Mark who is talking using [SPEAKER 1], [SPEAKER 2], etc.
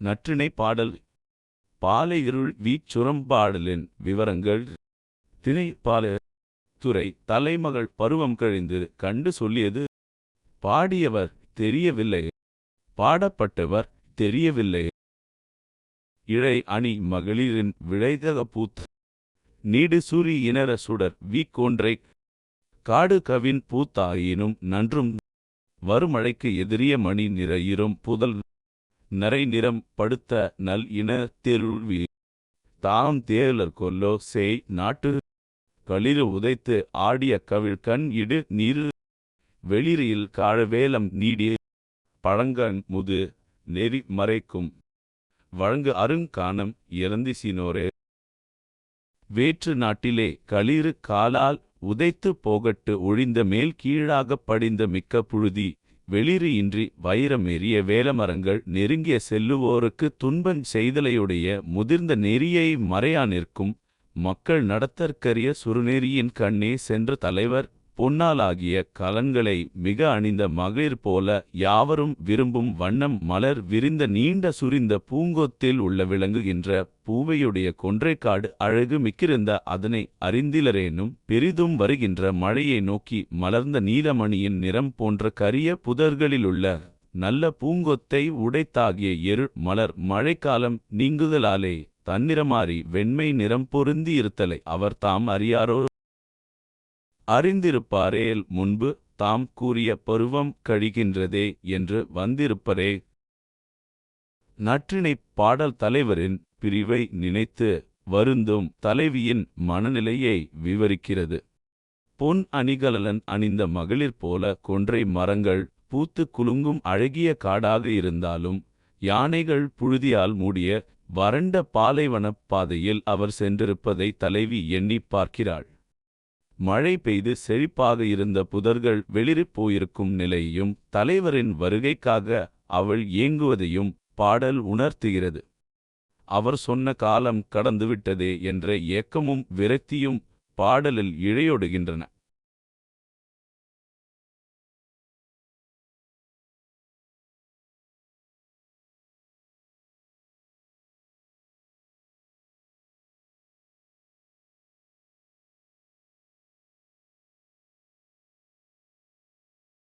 [SPEAKER 1] நற்றிணை பாடல். பாலை இருள் வீச்சுரம்பாடலின் விவரங்கள். திணை பால துறை தலைமகள் பருவம் கழிந்து கண்டு சொல்லியது. பாடியவர் தெரியவில்லை. பாடப்பட்டவர் தெரியவில்லை. இழை அணி மகளிரின் விழைதக பூத் நீடு சூரி இனர சுடர் வீக்கொன்றை காடு கவின் பூத்தாயினும் நன்றும். வருமழைக்கு எதிரிய மணி நிறையிரும் புதல். நரை நிறம் படுத்த நல் இன தெருள்வி. தாம் தேலர் கொல்லோ செய் நாட்டு. களிறு உதைத்து ஆடிய கவிழ் கண் இடு நீரு வெளிரியில் காழவேலம் நீடி. பழங்கண் முது நெறி மறைக்கும். வழங்கு அருங்கானம் இறந்திசினோரே வேற்று நாட்டிலே களிறு காலால் உதைத்து போகட்டு ஒழிந்த மேல் கீழாகப் படிந்த மிக்க புழுதி. வெளிரியின்றி இன்றி வைரமெறிய வேலமரங்கள் நெருங்கிய செல்லுவோருக்கு துன்பஞ் செய்தலையுடைய முதிர்ந்த நெறியை மறையா நிற்கும் மக்கள் நடத்தற்கரிய சுருநெறியின் கண்ணே சென்ற தலைவர் பொன்னாலாகிய கலன்களை மிக அணிந்த மகளிர் போல யாவரும் விரும்பும் வண்ணம் மலர் விரிந்த நீண்ட சுரிந்த பூங்கொத்தில் உள்ள விளங்குகின்ற பூவையுடைய கொன்றைக்காடு அழகு மிக்கிருந்த அதனை அறிந்திலரேனும் பெரிதும் வருகின்ற மழையை நோக்கி மலர்ந்த நீலமணியின் நிறம் போன்ற கரிய புதர்களிலுள்ள நல்ல பூங்கொத்தை உடைத்தாகிய எரு மலர் மழைக்காலம் நீங்குதலாலே தன்னிறமாறி வெண்மை நிறம் பொருந்தியிருத்தலை அவர் தாம் அறியாரோ அறிந்திருப்பாரேல் முன்பு தாம் கூறிய பருவம் கழிகின்றதே என்று வந்திருப்பரே. நற்றிணைப் பாடல் தலைவரின் பிரிவை நினைத்து வருந்தும் தலைவியின் மனநிலையை விவரிக்கிறது. பொன் அணிகலன் அணிந்த மகளிர் போல கொன்றை மரங்கள் பூத்து குலுங்கும் அழகிய காடாக இருந்தாலும் யானைகள் புழுதியால் மூடிய வறண்ட பாலைவனப் பாதையில் அவர் சென்றிருப்பதை தலைவி எண்ணிப் பார்க்கிறாள். மழை பெய்து செழிப்பாக இருந்த புதர்கள் வெளிரிப் போயிருக்கும் நிலையையும் தலைவரின் வருகைக்காக அவள் ஏங்குவதையும் பாடல் உணர்த்துகிறது. அவர் சொன்ன காலம் கடந்துவிட்டதே என்ற ஏக்கமும் விரக்தியும் பாடலில் இழையொடுகின்றன.